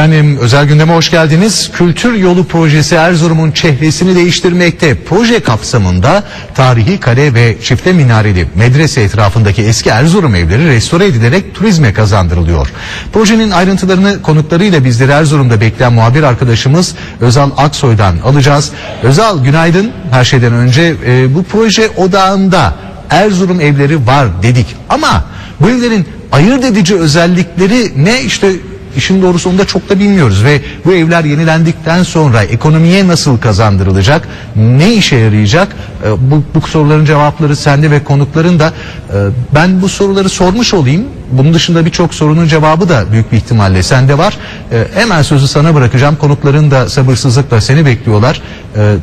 Efendim özel gündeme hoş geldiniz. Kültür Yolu Projesi Erzurum'un çehresini değiştirmekte. Proje kapsamında tarihi kale ve çifte minareli medrese etrafındaki eski Erzurum evleri restore edilerek turizme kazandırılıyor. Projenin ayrıntılarını konuklarıyla bizleri Erzurum'da bekleyen muhabir arkadaşımız Özal Aksoy'dan alacağız. Özal günaydın. Her şeyden önce e, bu proje odağında Erzurum evleri var dedik ama bu evlerin ayırt edici özellikleri ne işte işin doğrusu onu da çok da bilmiyoruz ve bu evler yenilendikten sonra ekonomiye nasıl kazandırılacak, ne işe yarayacak Ee, bu, bu soruların cevapları sende ve konukların da Ee, ben bu soruları sormuş olayım. Bunun dışında birçok sorunun cevabı da büyük bir ihtimalle sende var. Ee, hemen sözü sana bırakacağım. Konukların da sabırsızlıkla seni bekliyorlar.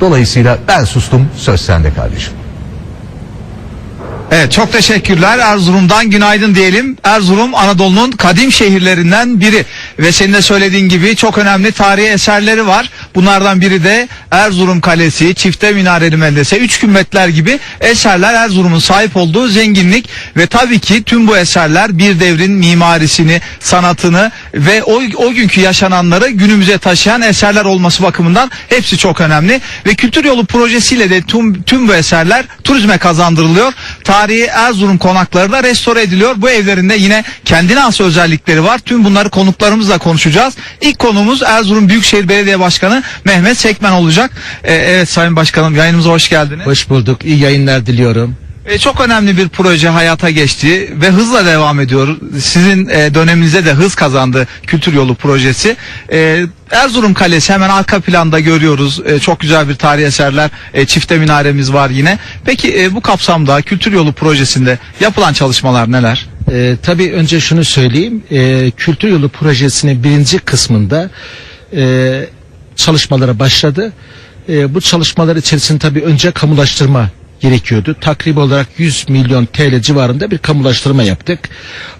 Dolayısıyla ben sustum söz sende kardeşim. Evet çok teşekkürler. Erzurum'dan günaydın diyelim. Erzurum Anadolu'nun kadim şehirlerinden biri ve senin de söylediğin gibi çok önemli tarihi eserleri var. Bunlardan biri de Erzurum Kalesi, Çifte Minareli Medrese, Üç Kümbetler gibi eserler Erzurum'un sahip olduğu zenginlik ve tabii ki tüm bu eserler bir devrin mimarisini, sanatını ve o, o günkü yaşananları günümüze taşıyan eserler olması bakımından hepsi çok önemli ve Kültür Yolu projesiyle de tüm, tüm bu eserler turizme kazandırılıyor. Tarihi Erzurum konakları da restore ediliyor. Bu evlerinde yine kendine has özellikleri var. Tüm bunları konuklarımızla konuşacağız. İlk konumuz Erzurum Büyükşehir Belediye Başkanı Mehmet Sekmen olacak. Ee, evet Sayın Başkanım yayınımıza hoş geldiniz. Hoş bulduk. İyi yayınlar diliyorum. E, çok önemli bir proje hayata geçti ve hızla devam ediyor. Sizin e, döneminizde de hız kazandı Kültür Yolu projesi. E, Erzurum Kalesi hemen arka planda görüyoruz. E, çok güzel bir tarihi eserler. E, çifte minaremiz var yine. Peki e, bu kapsamda Kültür Yolu projesinde yapılan çalışmalar neler? Ee, tabii önce şunu söyleyeyim. Ee, Kültür Yolu projesinin birinci kısmında e, çalışmalara başladı. E, bu çalışmalar içerisinde tabii önce kamulaştırma gerekiyordu. Takribi olarak 100 milyon TL civarında bir kamulaştırma yaptık.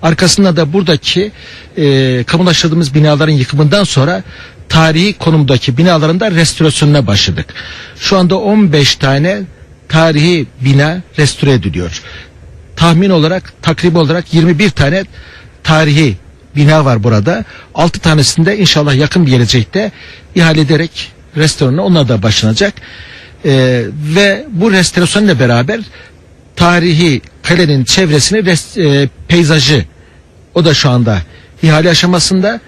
Arkasında da buradaki e, kamulaştırdığımız binaların yıkımından sonra tarihi konumdaki binaların da restorasyonuna başladık. Şu anda 15 tane tarihi bina restore ediliyor. tahmin olarak takribi olarak 21 tane tarihi bina var burada. 6 tanesinde inşallah yakın bir gelecekte ihale ederek restoranı onlar da başlanacak. Ee, ve bu restorasyonla beraber tarihi kalenin çevresini res- e, peyzajı o da şu anda ihale aşamasında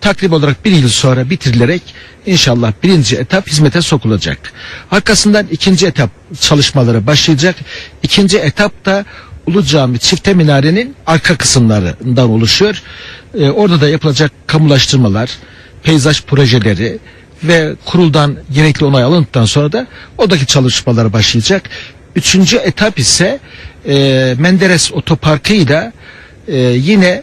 takrib olarak bir yıl sonra bitirilerek inşallah birinci etap hizmete sokulacak. Arkasından ikinci etap çalışmaları başlayacak. İkinci etap da Ulu Cami çifte minarenin arka kısımlarından oluşuyor. Ee, orada da yapılacak kamulaştırmalar, peyzaj projeleri ve kuruldan gerekli onay alındıktan sonra da oradaki çalışmalar başlayacak. Üçüncü etap ise e, Menderes Otoparkı'yla e, yine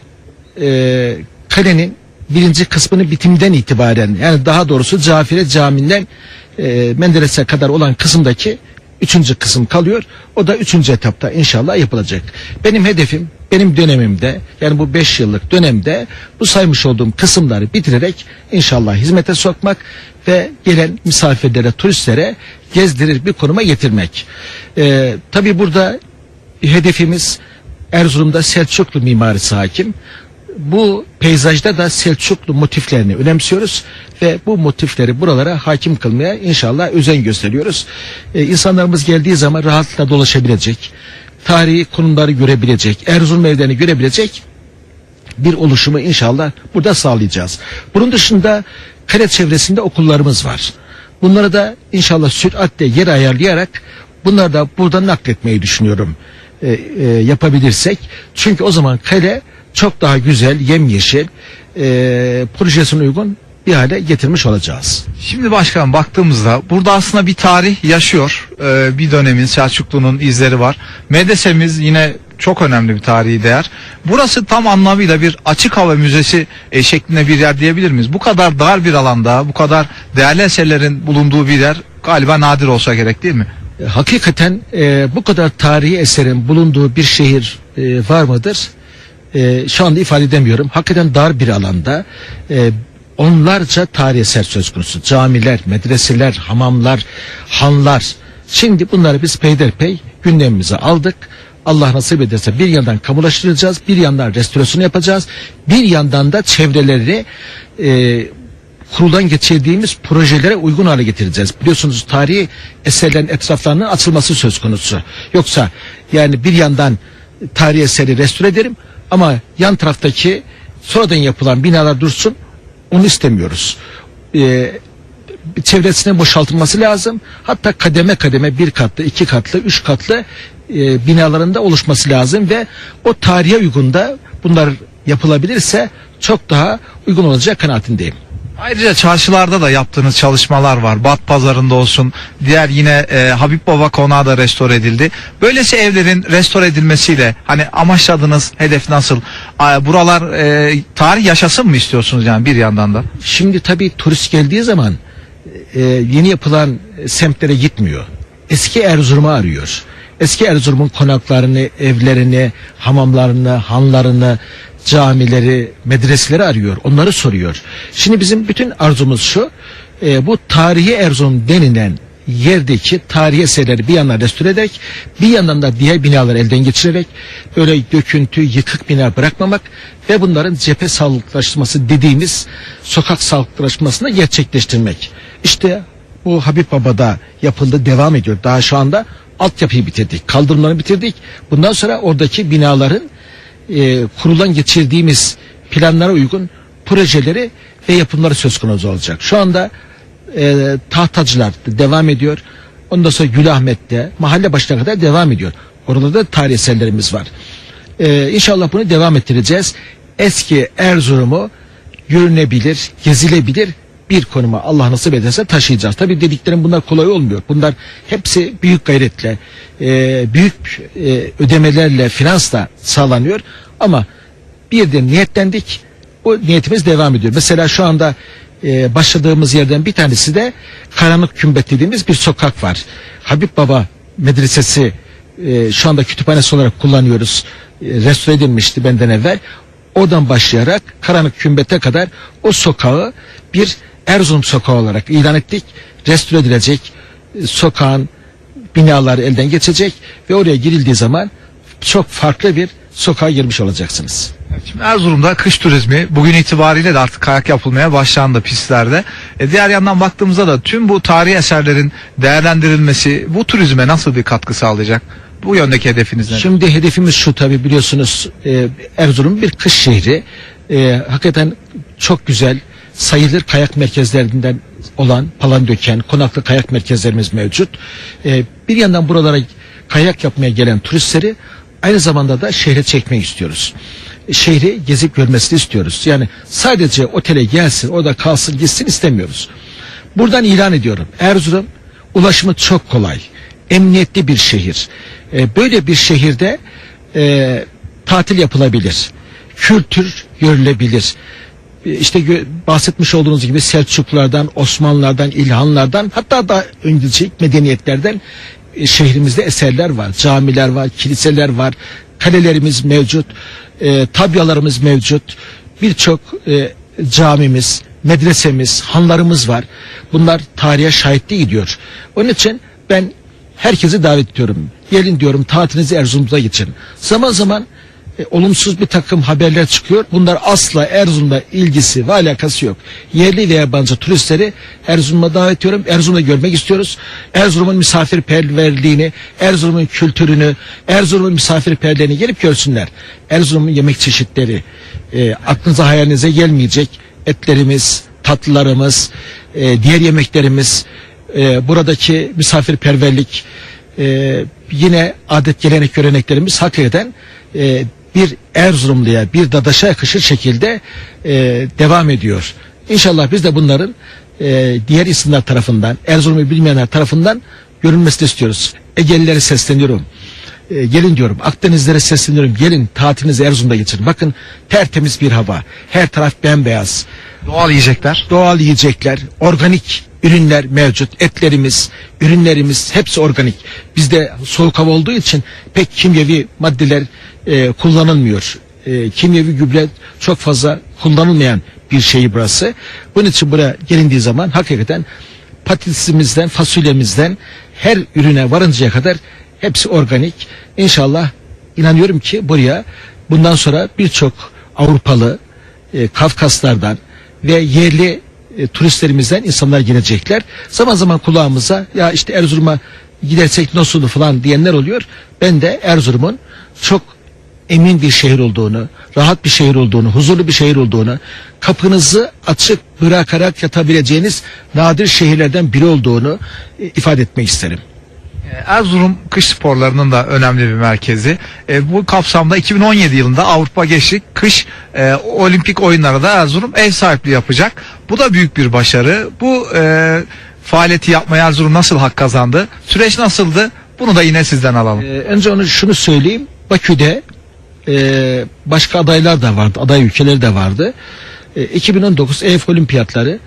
e, kalenin birinci kısmını bitimden itibaren yani daha doğrusu Cafire Camii'nden e, Menderes'e kadar olan kısımdaki üçüncü kısım kalıyor. O da üçüncü etapta inşallah yapılacak. Benim hedefim benim dönemimde yani bu beş yıllık dönemde bu saymış olduğum kısımları bitirerek inşallah hizmete sokmak ve gelen misafirlere, turistlere gezdirir bir konuma getirmek. E, tabii burada hedefimiz Erzurum'da Selçuklu mimarisi hakim. Bu peyzajda da Selçuklu motiflerini önemsiyoruz ve bu motifleri buralara hakim kılmaya inşallah özen gösteriyoruz. Ee, insanlarımız geldiği zaman rahatlıkla dolaşabilecek, tarihi konumları görebilecek, Erzurum evlerini görebilecek bir oluşumu inşallah burada sağlayacağız. Bunun dışında kale çevresinde okullarımız var. Bunları da inşallah süratle yer ayarlayarak bunları da buradan nakletmeyi düşünüyorum e, e, yapabilirsek. Çünkü o zaman kale çok daha güzel, yemyeşil, e, projesine uygun bir hale getirmiş olacağız. Şimdi başkanım baktığımızda burada aslında bir tarih yaşıyor. Ee, bir dönemin Selçuklu'nun izleri var. Medresemiz yine çok önemli bir tarihi değer. Burası tam anlamıyla bir açık hava müzesi e, şeklinde bir yer diyebilir miyiz? Bu kadar dar bir alanda, bu kadar değerli eserlerin bulunduğu bir yer galiba nadir olsa gerek değil mi? E, Hakikaten e, bu kadar tarihi eserin bulunduğu bir şehir e, var mıdır? E, şu anda ifade edemiyorum. Hakikaten dar bir alanda e, onlarca tarihi eser söz konusu. Camiler, medreseler, hamamlar, hanlar. Şimdi bunları biz peyderpey gündemimize aldık. Allah nasip ederse bir yandan kamulaştıracağız, bir yandan restorasyonu yapacağız, bir yandan da çevreleri e, kuruldan geçirdiğimiz projelere uygun hale getireceğiz. Biliyorsunuz tarihi eserlerin etraflarının açılması söz konusu. Yoksa yani bir yandan tarihi eseri restore ederim ama yan taraftaki sonradan yapılan binalar dursun onu istemiyoruz. Ee, çevresinin boşaltılması lazım. Hatta kademe kademe bir katlı, iki katlı, üç katlı e, binalarında oluşması lazım ve o tarihe uygun da bunlar yapılabilirse çok daha uygun olacak kanaatindeyim. Ayrıca çarşılarda da yaptığınız çalışmalar var. Bat pazarında olsun. Diğer yine e, Habib Baba konağı da restore edildi. Böylesi evlerin restore edilmesiyle hani amaçladığınız hedef nasıl? A, buralar e, tarih yaşasın mı istiyorsunuz yani bir yandan da? Şimdi tabii turist geldiği zaman e, yeni yapılan semtlere gitmiyor. Eski Erzurum'u arıyor. Eski Erzurum'un konaklarını, evlerini, hamamlarını, hanlarını, camileri, medreseleri arıyor. Onları soruyor. Şimdi bizim bütün arzumuz şu. e, bu tarihi Erzurum denilen yerdeki tarihi eserleri bir yandan restore ederek bir yandan da diğer binaları elden geçirerek böyle döküntü, yıkık bina bırakmamak ve bunların cephe sağlıklaştırması dediğimiz sokak sağlıklaştırmasını gerçekleştirmek. İşte bu Habib Baba'da yapıldı, devam ediyor. Daha şu anda altyapıyı bitirdik, kaldırımları bitirdik. Bundan sonra oradaki binaların e, kurulan geçirdiğimiz planlara uygun projeleri ve yapımları söz konusu olacak. Şu anda e, tahtacılar devam ediyor. Ondan sonra Gülahmet'te mahalle başına kadar devam ediyor. Orada da tarih eserlerimiz var. E, inşallah bunu devam ettireceğiz. Eski Erzurum'u yürünebilir, gezilebilir bir konuma Allah nasip ederse taşıyacağız. Tabi dediklerim bunlar kolay olmuyor. Bunlar hepsi büyük gayretle, e, büyük e, ödemelerle, finansla sağlanıyor. Ama bir de niyetlendik. O niyetimiz devam ediyor. Mesela şu anda e, başladığımız yerden bir tanesi de Karanlık Kümbet dediğimiz bir sokak var. Habib Baba Medresesi şu anda kütüphanesi olarak kullanıyoruz. E, restore edilmişti benden evvel. Oradan başlayarak Karanlık Kümbet'e kadar o sokağı bir Erzurum sokağı olarak ilan ettik. Restore edilecek e, sokağın binaları elden geçecek ve oraya girildiği zaman çok farklı bir sokağa girmiş olacaksınız. Şimdi Erzurum'da kış turizmi bugün itibariyle de artık kayak yapılmaya başlandı pistlerde. E, diğer yandan baktığımızda da tüm bu tarihi eserlerin değerlendirilmesi bu turizme nasıl bir katkı sağlayacak? Bu yöndeki hedefiniz ne? Şimdi hedefimiz şu tabi biliyorsunuz e, Erzurum bir kış şehri. E, hakikaten çok güzel sayılır kayak merkezlerinden olan Palandöken, Konaklı kayak merkezlerimiz mevcut. E, bir yandan buralara kayak yapmaya gelen turistleri aynı zamanda da şehre çekmek istiyoruz. Şehri gezip görmesini istiyoruz. Yani sadece otele gelsin, orada kalsın, gitsin istemiyoruz. Buradan ilan ediyorum. Erzurum ulaşımı çok kolay. Emniyetli bir şehir. E, böyle bir şehirde e, tatil yapılabilir. Kültür görülebilir. İşte bahsetmiş olduğunuz gibi Selçuklulardan, Osmanlılardan, İlhanlardan hatta da önceki medeniyetlerden e, şehrimizde eserler var. Camiler var, kiliseler var, kalelerimiz mevcut, e, tabyalarımız mevcut. Birçok e, camimiz, medresemiz, hanlarımız var. Bunlar tarihe şahitliği gidiyor. Onun için ben herkesi davet ediyorum. Gelin diyorum tatilinizi Erzurum'da geçirin. Zaman zaman e, olumsuz bir takım haberler çıkıyor. Bunlar asla Erzurum'da ilgisi ve alakası yok. Yerli ve yabancı turistleri Erzurum'a davet ediyorum. Erzurum'da görmek istiyoruz. Erzurum'un misafirperverliğini, Erzurum'un kültürünü, Erzurum'un misafirperverliğini gelip görsünler. Erzurum'un yemek çeşitleri e, aklınıza hayalinize gelmeyecek etlerimiz, tatlılarımız, e, diğer yemeklerimiz, e, buradaki misafirperverlik, e, yine adet gelenek göreneklerimiz hakikaten e, bir Erzurumluya, bir Dadaş'a yakışır şekilde e, devam ediyor. İnşallah biz de bunların e, diğer isimler tarafından, Erzurum'u bilmeyenler tarafından görünmesini istiyoruz. Egelilere sesleniyorum. E, gelin diyorum. Akdenizlere sesleniyorum. Gelin tatilinizi Erzurum'da geçirin. Bakın tertemiz bir hava. Her taraf bembeyaz Doğal yiyecekler. doğal yiyecekler, organik ürünler mevcut. Etlerimiz, ürünlerimiz hepsi organik. Bizde soğuk hava olduğu için pek kimyevi maddeler e, kullanılmıyor. E, kimyevi gübre çok fazla kullanılmayan bir şey burası. Bunun için buraya gelindiği zaman hakikaten patatesimizden, fasulyemizden her ürüne varıncaya kadar hepsi organik. İnşallah inanıyorum ki buraya bundan sonra birçok Avrupalı, e, Kafkaslardan ve yerli e, turistlerimizden insanlar gelecekler. Zaman zaman kulağımıza ya işte Erzurum'a gidersek nasıl falan diyenler oluyor. Ben de Erzurum'un çok emin bir şehir olduğunu, rahat bir şehir olduğunu, huzurlu bir şehir olduğunu, kapınızı açık bırakarak yatabileceğiniz nadir şehirlerden biri olduğunu e, ifade etmek isterim. Erzurum kış sporlarının da önemli bir merkezi. E, bu kapsamda 2017 yılında Avrupa Gençlik Kış e, Olimpik Oyunları da Erzurum ev sahipliği yapacak. Bu da büyük bir başarı. Bu e, faaliyeti yapmaya Erzurum nasıl hak kazandı? Süreç nasıldı? Bunu da yine sizden alalım. Ee, önce onu şunu söyleyeyim. Bakü'de e, başka adaylar da vardı. Aday ülkeleri de vardı. E, 2019 EF Olimpiyatları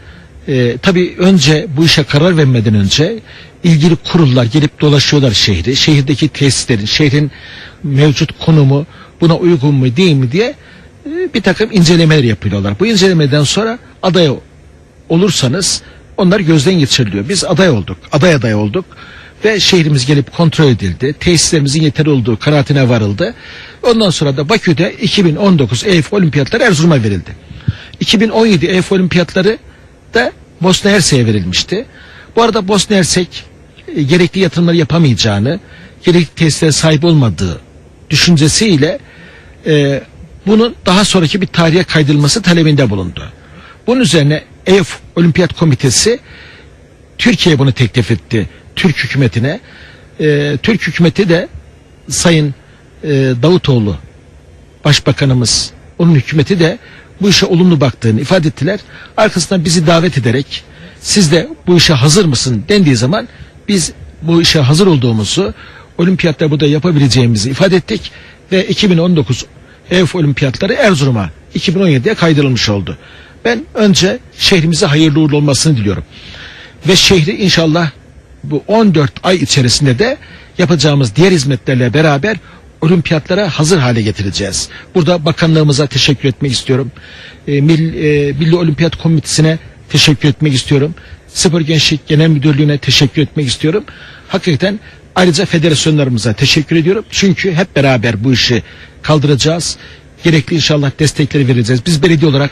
e, tabii önce bu işe karar vermeden önce ilgili kurullar gelip dolaşıyorlar şehri. Şehirdeki tesislerin, şehrin mevcut konumu buna uygun mu değil mi diye e, bir takım incelemeler yapıyorlar. Bu incelemeden sonra aday olursanız onlar gözden geçiriliyor. Biz aday olduk. Aday aday olduk. Ve şehrimiz gelip kontrol edildi. Tesislerimizin yeterli olduğu kanaatine varıldı. Ondan sonra da Bakü'de 2019 EF Olimpiyatları Erzurum'a verildi. 2017 EF Olimpiyatları da Bosna Hersek'e verilmişti. Bu arada Bosna Hersek e, gerekli yatırımları yapamayacağını, gerekli tesislere sahip olmadığı düşüncesiyle e, bunun daha sonraki bir tarihe kaydırılması talebinde bulundu. Bunun üzerine EF Olimpiyat Komitesi Türkiye bunu teklif etti Türk hükümetine. Ee, Türk hükümeti de Sayın e, Davutoğlu Başbakanımız onun hükümeti de bu işe olumlu baktığını ifade ettiler. Arkasından bizi davet ederek siz de bu işe hazır mısın dendiği zaman biz bu işe hazır olduğumuzu olimpiyatta burada yapabileceğimizi ifade ettik ve 2019 EF Olimpiyatları Erzurum'a 2017'ye kaydırılmış oldu. Ben önce şehrimize hayırlı uğurlu olmasını diliyorum. Ve şehri inşallah bu 14 ay içerisinde de yapacağımız diğer hizmetlerle beraber olimpiyatlara hazır hale getireceğiz. Burada bakanlığımıza teşekkür etmek istiyorum. E, Mil, e, Milli Olimpiyat Komitesi'ne teşekkür etmek istiyorum. Spor Gençlik Genel Müdürlüğü'ne teşekkür etmek istiyorum. Hakikaten ayrıca federasyonlarımıza teşekkür ediyorum. Çünkü hep beraber bu işi kaldıracağız. Gerekli inşallah destekleri vereceğiz. Biz belediye olarak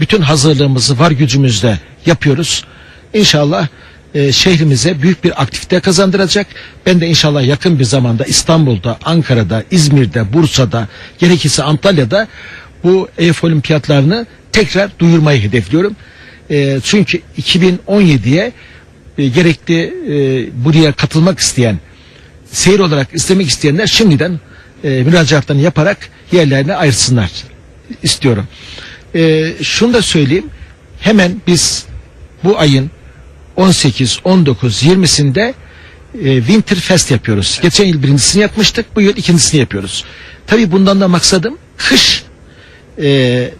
bütün hazırlığımızı var gücümüzle yapıyoruz. İnşallah e, şehrimize büyük bir aktivite kazandıracak. Ben de inşallah yakın bir zamanda İstanbul'da, Ankara'da, İzmir'de, Bursa'da, gerekirse Antalya'da bu EF olimpiyatlarını tekrar duyurmayı hedefliyorum. E, çünkü 2017'ye e, gerekli e, buraya katılmak isteyen, seyir olarak istemek isteyenler şimdiden e, müracaatlarını yaparak yerlerine ayırsınlar istiyorum. E, şunu da söyleyeyim. Hemen biz bu ayın 18, 19, 20'sinde e, Winter Fest yapıyoruz. Geçen yıl birincisini yapmıştık. Bu yıl ikincisini yapıyoruz. Tabii bundan da maksadım kış e,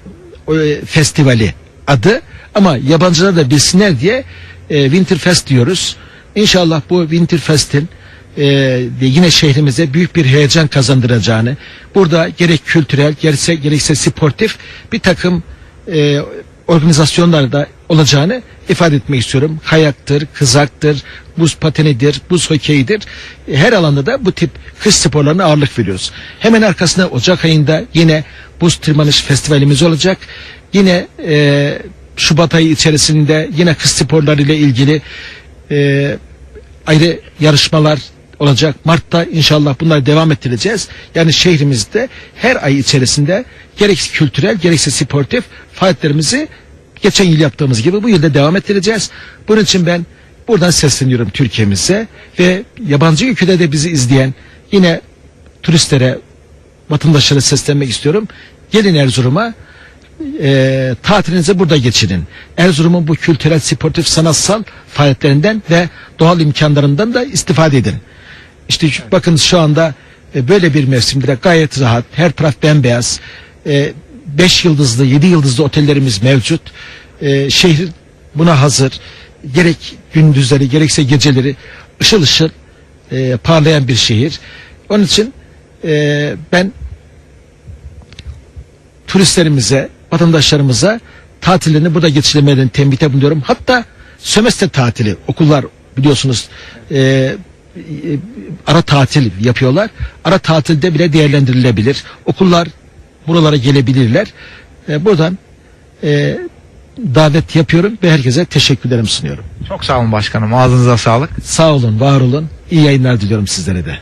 o, e, festivali adı ama yabancılar da bilsinler diye e, Winter Fest diyoruz. İnşallah bu Winter Fest'in e, yine şehrimize büyük bir heyecan kazandıracağını, burada gerek kültürel, gerekse, gerekse sportif bir takım e, organizasyonlarda olacağını ifade etmek istiyorum. Kayaktır, kızaktır, buz patenidir, buz hokeyidir. Her alanda da bu tip kış sporlarına ağırlık veriyoruz. Hemen arkasında Ocak ayında yine buz tırmanış festivalimiz olacak. Yine e, Şubat ayı içerisinde yine kış sporları ile ilgili e, ayrı yarışmalar olacak. Mart'ta inşallah bunları devam ettireceğiz. Yani şehrimizde her ay içerisinde gerekse kültürel gerekse sportif faaliyetlerimizi geçen yıl yaptığımız gibi bu yılda devam ettireceğiz. Bunun için ben buradan sesleniyorum Türkiye'mize ve yabancı ülkede de bizi izleyen yine turistlere, vatandaşlara seslenmek istiyorum. Gelin Erzurum'a e, tatilinizi burada geçirin. Erzurum'un bu kültürel, sportif, sanatsal faaliyetlerinden ve doğal imkanlarından da istifade edin. İşte şu- bakın şu anda e, böyle bir mevsimde de gayet rahat, her taraf bembeyaz, 5 yıldızlı, 7 yıldızlı otellerimiz mevcut. E, şehir buna hazır. Gerek gündüzleri, gerekse geceleri ışıl ışıl e, parlayan bir şehir. Onun için e, ben turistlerimize, vatandaşlarımıza tatillerini burada geçirmelerini tembihte bulunuyorum. Hatta sömestr tatili okullar biliyorsunuz e, ara tatil yapıyorlar. Ara tatilde bile değerlendirilebilir. Okullar buralara gelebilirler. E, buradan e, davet yapıyorum ve herkese teşekkürlerimi sunuyorum. Çok sağ olun başkanım. Ağzınıza sağlık. Sağ olun, var olun. İyi yayınlar diliyorum sizlere de.